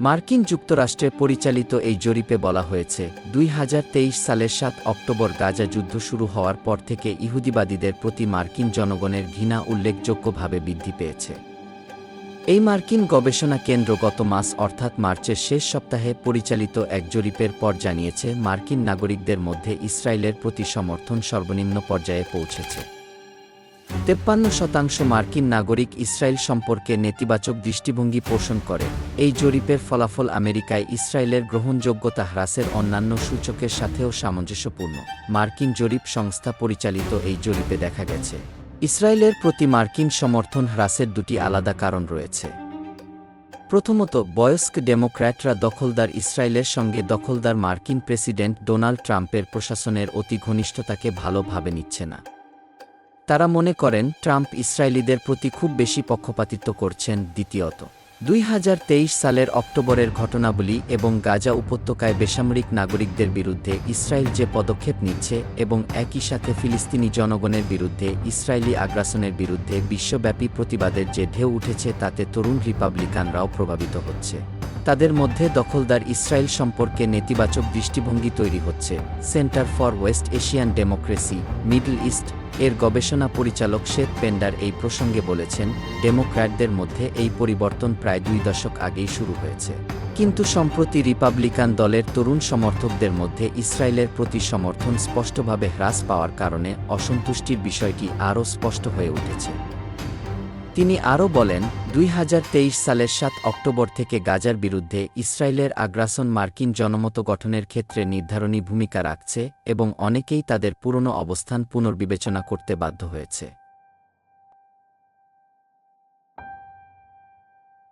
মার্কিন যুক্তরাষ্ট্রে পরিচালিত এই জরিপে বলা হয়েছে, দুই হাজার তেইশ সালের সাত অক্টোবর গাজা যুদ্ধ শুরু হওয়ার পর থেকে ইহুদিবাদীদের প্রতি মার্কিন জনগণের ঘৃণা উল্লেখযোগ্যভাবে বৃদ্ধি পেয়েছে। এই মার্কিন গবেষণা কেন্দ্র গত মাস, অর্থাৎ মার্চের শেষ সপ্তাহে পরিচালিত এক জরিপের পর জানিয়েছে, মার্কিন নাগরিকদের মধ্যে ইসরায়েলের প্রতি সমর্থন সর্বনিম্ন পর্যায়ে পৌঁছেছে। তেপ্পান্ন শতাংশ মার্কিন নাগরিক ইসরায়েল সম্পর্কে নেতিবাচক দৃষ্টিভঙ্গি পোষণ করে। এই জরিপের ফলাফল আমেরিকায় ইসরায়েলের গ্রহণযোগ্যতা হ্রাসের অন্যান্য সূচকের সাথেও সামঞ্জস্যপূর্ণ। মার্কিন জরিপ সংস্থা পরিচালিত এই জরিপে দেখা গেছে, ইসরায়েলের প্রতি মার্কিন সমর্থন হ্রাসের দুটি আলাদা কারণ রয়েছে। প্রথমত, বয়স্ক ডেমোক্র্যাটরা দখলদার ইসরায়েলের সঙ্গে দখলদার মার্কিন প্রেসিডেন্ট ডোনাল্ড ট্রাম্পের প্রশাসনের অতি ঘনিষ্ঠতাকে ভালোভাবে নিচ্ছে না। তারা মনে করেন ট্রাম্প ইসরায়েলিদের প্রতি খুব বেশি পক্ষপাতিত্ব করছেন দ্বিতীয়ত। দুই হাজার তেইশ সালের অক্টোবরের ঘটনাবলী এবং গাজা উপত্যকায় বেসামরিক নাগরিকদের বিরুদ্ধে ইসরায়েল যে পদক্ষেপ নিচ্ছে এবং একই সাথে ফিলিস্তিনি জনগণের বিরুদ্ধে ইসরায়েলি আগ্রাসনের বিরুদ্ধে বিশ্বব্যাপী প্রতিবাদের যে ঢেউ উঠেছে তাতে তরুণ রিপাবলিকানরাও প্রভাবিত হচ্ছে। তাদের মধ্যে দখলদার ইসরায়েল সম্পর্কে নেতিবাচক দৃষ্টিভঙ্গি তৈরি হচ্ছে। Centre for West Asian Democracy, Middle East এর গবেষণা পরিচালক শেত পেন্ডার এই প্রসঙ্গে বলেছেন, ডেমোক্র্যাটদের মধ্যে এই পরিবর্তন প্রায় দুই দশক আগেই শুরু হয়েছে। কিন্তু সম্প্রতি রিপাবলিকান দলের তরুণ সমর্থকদের মধ্যে ইসরায়েলের প্রতি সমর্থন স্পষ্টভাবে হ্রাস পাওয়ার কারণে অসন্তুষ্টির বিষয়টি আরও স্পষ্ট হয়ে উঠেছে। তিনি আরও বলেন, দুই হাজার তেইশ সালের সাত অক্টোবর থেকে গাজার বিরুদ্ধে ইসরায়েলের আগ্রাসন মার্কিন জনমত গঠনের ক্ষেত্রে নির্ধারণী ভূমিকা রাখছে এবং অনেকেই তাদের পুরনো অবস্থান পুনর্বিবেচনা করতে বাধ্য হয়েছে।